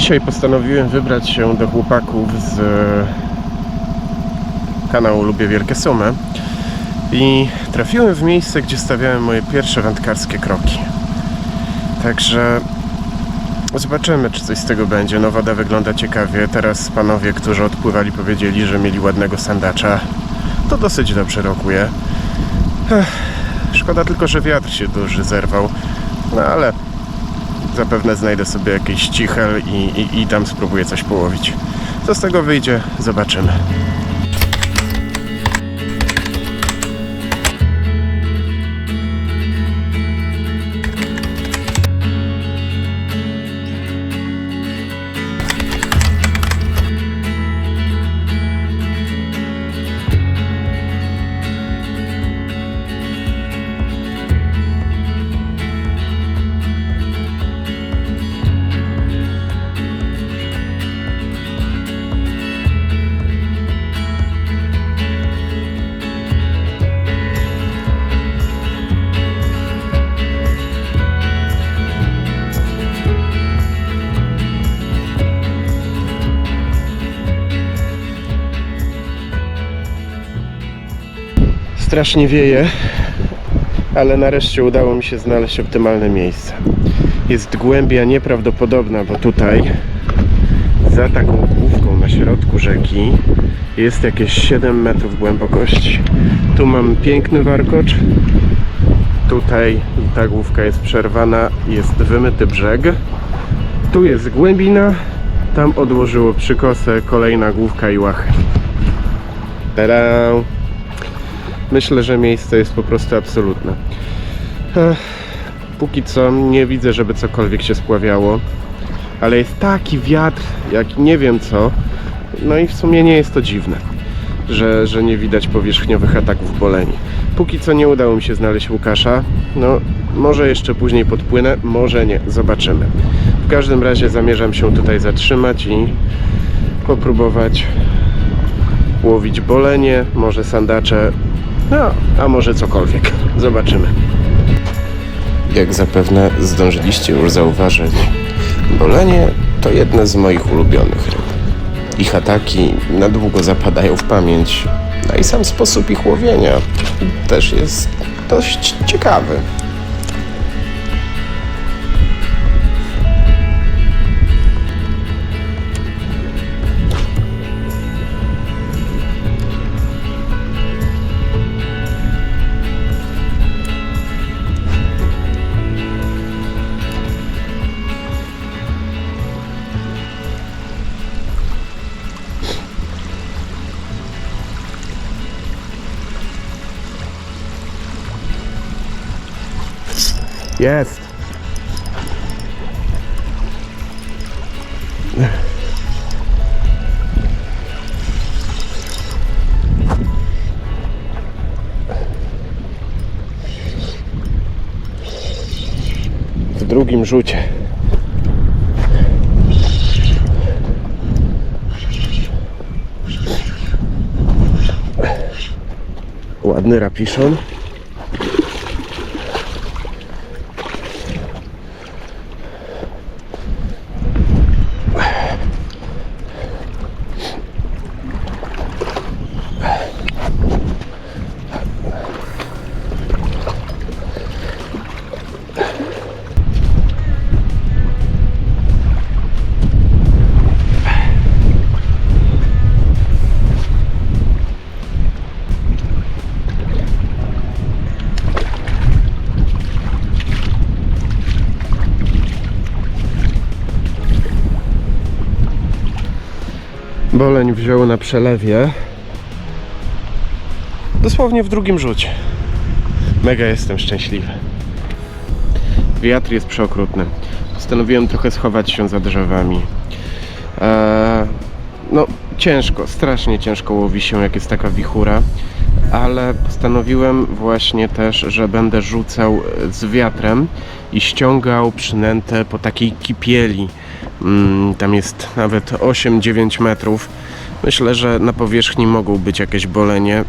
Dzisiaj postanowiłem wybrać się do chłopaków z kanału Lubię Wielkie Sumy i trafiłem w miejsce, gdzie stawiałem moje pierwsze wędkarskie kroki. Także zobaczymy, czy coś z tego będzie. No woda wygląda ciekawie. Teraz panowie, którzy odpływali, powiedzieli, że mieli ładnego sandacza. To dosyć dobrze rokuje. Ech, szkoda tylko, że wiatr się duży zerwał. No ale zapewne znajdę sobie jakiś cichel i, i, i tam spróbuję coś połowić. Co z tego wyjdzie, zobaczymy. Strasznie wieje, ale nareszcie udało mi się znaleźć optymalne miejsce. Jest głębia nieprawdopodobna, bo tutaj za taką główką na środku rzeki jest jakieś 7 metrów głębokości. Tu mam piękny warkocz. Tutaj ta główka jest przerwana, jest wymyty brzeg. Tu jest głębina, tam odłożyło przykosę kolejna główka i łachy. Tada! Myślę, że miejsce jest po prostu absolutne. Ech, póki co nie widzę, żeby cokolwiek się spławiało, ale jest taki wiatr, jak nie wiem co. No i w sumie nie jest to dziwne, że, że nie widać powierzchniowych ataków boleni. Póki co nie udało mi się znaleźć Łukasza. No, może jeszcze później podpłynę, może nie, zobaczymy. W każdym razie zamierzam się tutaj zatrzymać i popróbować łowić bolenie, może sandacze, no, a może cokolwiek. Zobaczymy. Jak zapewne zdążyliście już zauważyć, bolenie to jedne z moich ulubionych ryb. Ich ataki na długo zapadają w pamięć, no i sam sposób ich łowienia też jest dość ciekawy. Jest. W drugim rzucie. Ładny rapiszon. Boleń wziął na przelewie. Dosłownie w drugim rzucie. Mega jestem szczęśliwy. Wiatr jest przeokrutny. Postanowiłem trochę schować się za drzewami. Eee, no, ciężko, strasznie ciężko łowi się, jak jest taka wichura, ale postanowiłem właśnie też, że będę rzucał z wiatrem i ściągał przynętę po takiej kipieli. Mm, tam jest nawet 8-9 metrów. Myślę, że na powierzchni mogą być jakieś bolenie.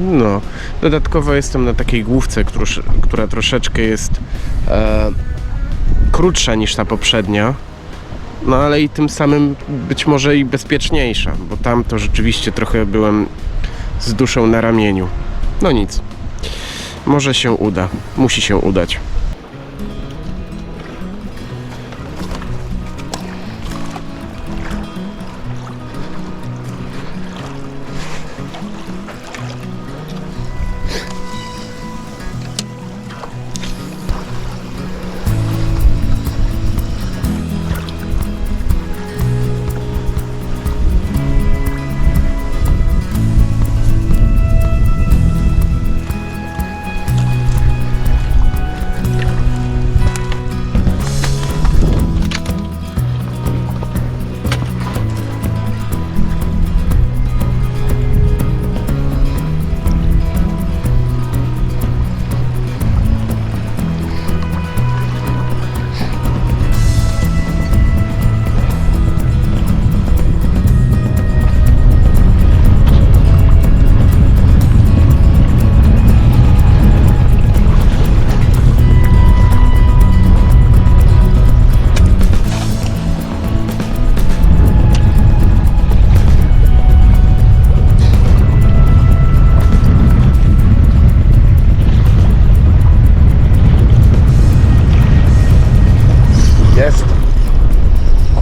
No, dodatkowo jestem na takiej główce, która troszeczkę jest e, krótsza niż ta poprzednia. no ale i tym samym być może i bezpieczniejsza, bo tam to rzeczywiście trochę byłem z duszą na ramieniu. No nic. Może się uda. Musi się udać.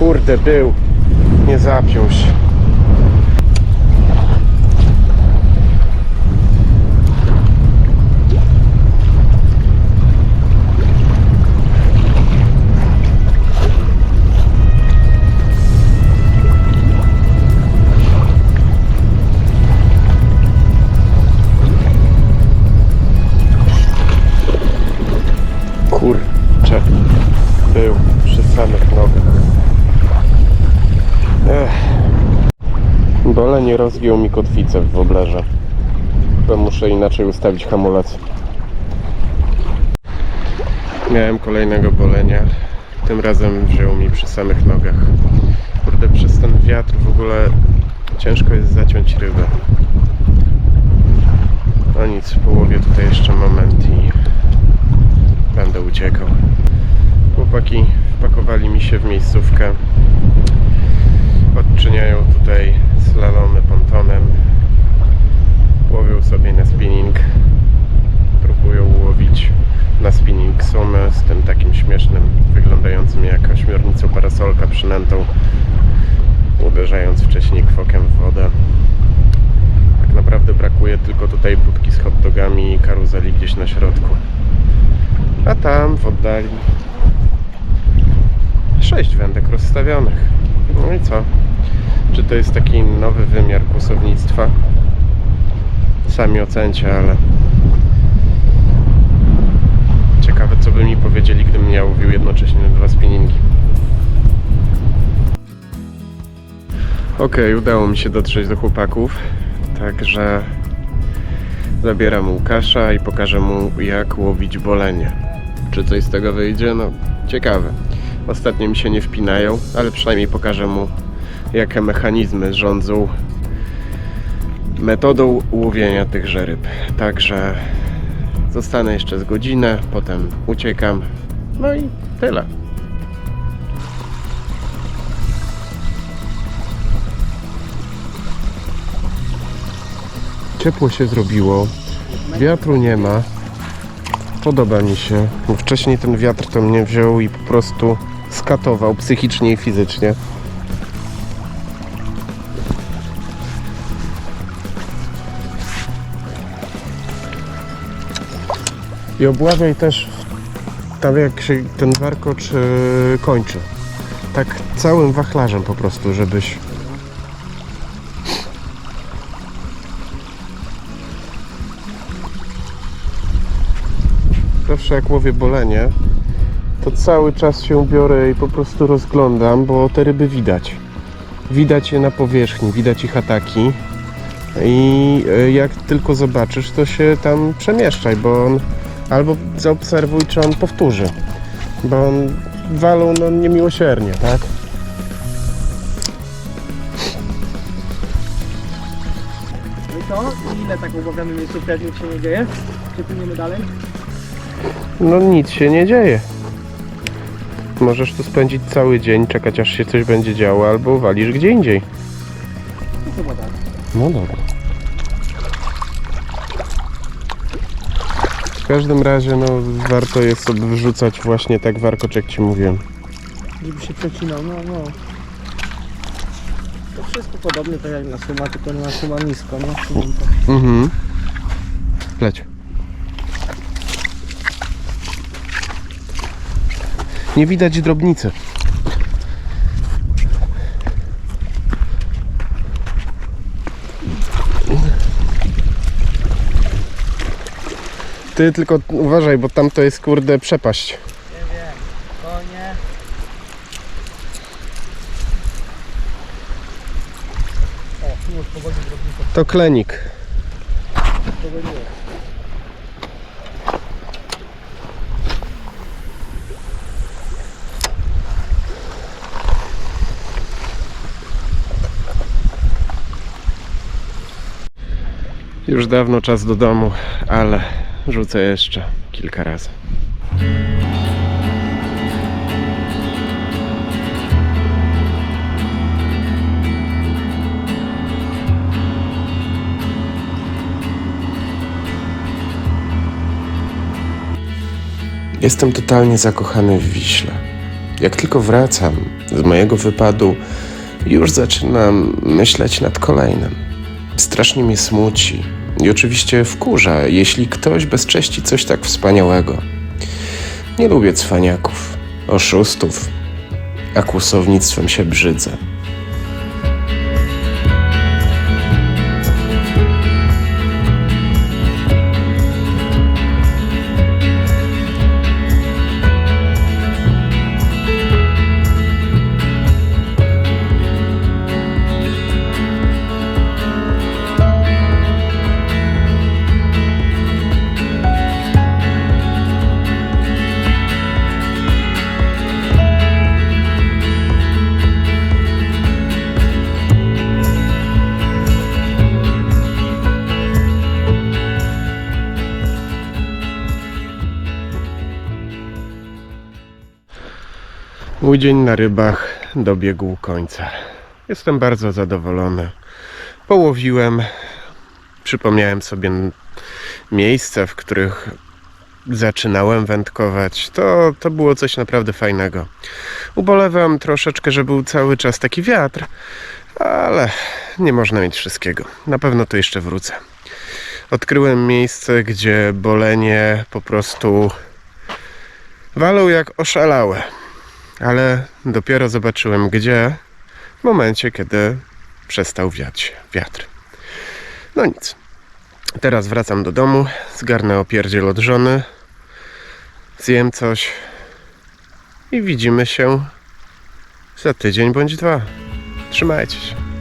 Kurde, był. Nie zapiął się. Kurczę. Był przy samych nogach. Ech. Bole nie rozgiął mi kotwicę w woblerze. Chyba muszę inaczej ustawić hamulec. Miałem kolejnego bolenia. Tym razem wziął mi przy samych nogach. Kurde, przez ten wiatr w ogóle ciężko jest zaciąć rybę. No nic, w połowie tutaj jeszcze moment i będę uciekał. Chłopaki wpakowali mi się w miejscówkę. Odczyniają tutaj slalomy pontonem. Łowią sobie na spinning. Próbują łowić na spinning sumę z tym takim śmiesznym, wyglądającym jak ośmiornicą parasolka przynętą, uderzając wcześniej kwokiem w wodę. Tak naprawdę brakuje tylko tutaj budki z hot dogami i karuzeli gdzieś na środku. A tam w oddali sześć wędek rozstawionych. No i co? Czy to jest taki nowy wymiar kłusownictwa? Sami ocencie, ale ciekawe co by mi powiedzieli, gdybym ja łowił jednocześnie dwa spinningi. Okej, udało mi się dotrzeć do chłopaków, także zabieram Łukasza i pokażę mu jak łowić bolenie. Czy coś z tego wyjdzie? No, ciekawe. Ostatnio mi się nie wpinają, ale przynajmniej pokażę mu, jakie mechanizmy rządzą metodą łowienia tychże ryb. Także zostanę jeszcze z godzinę, potem uciekam. No i tyle. Ciepło się zrobiło, wiatru nie ma. Podoba mi się. Wcześniej ten wiatr to mnie wziął i po prostu skatował psychicznie i fizycznie. I obławiaj też tam jak się ten warkocz yy, kończy. Tak całym wachlarzem po prostu, żebyś zawsze jak łowię bolenie, to cały czas się biorę i po prostu rozglądam, bo te ryby widać. Widać je na powierzchni, widać ich ataki. I e, jak tylko zobaczysz, to się tam przemieszczaj, bo on albo zaobserwuj, czy on powtórzy. Bo on walą no, niemiłosiernie, tak? No i co? I ile tak umawiamy miejscówkę, jak nic się nie dzieje? Czy płyniemy dalej? No nic się nie dzieje. Możesz tu spędzić cały dzień, czekać aż się coś będzie działo, albo walisz gdzie indziej. No chyba tak. No dobra. Każdym razie, no, warto jest sobie wrzucać właśnie tak warkoczek ci mówiłem. Żeby się przecinał, no no. To wszystko podobnie tak jak na suma, tylko na suma nisko, no. Mhm. Leć. Nie widać drobnicy. Ty tylko uważaj, bo tam to jest kurde przepaść. Nie wiem, konie. O, tu już powoli drobnika To klenik. Już dawno czas do domu, ale rzucę jeszcze kilka razy. Jestem totalnie zakochany w Wiśle. Jak tylko wracam z mojego wypadu, już zaczynam myśleć nad kolejnym. Strasznie mnie smuci i oczywiście wkurza, jeśli ktoś bezcześci coś tak wspaniałego. Nie lubię cwaniaków, oszustów, a kłusownictwem się brzydzę. Mój dzień na rybach dobiegł końca. Jestem bardzo zadowolony. Połowiłem, przypomniałem sobie miejsca, w których zaczynałem wędkować. To, to było coś naprawdę fajnego. Ubolewam troszeczkę, że był cały czas taki wiatr, ale nie można mieć wszystkiego. Na pewno to jeszcze wrócę. Odkryłem miejsce, gdzie bolenie po prostu walą jak oszalałe ale dopiero zobaczyłem gdzie w momencie, kiedy przestał wiać wiatr. No nic. Teraz wracam do domu, zgarnę opierdziel od żony, zjem coś i widzimy się za tydzień bądź dwa. Trzymajcie się.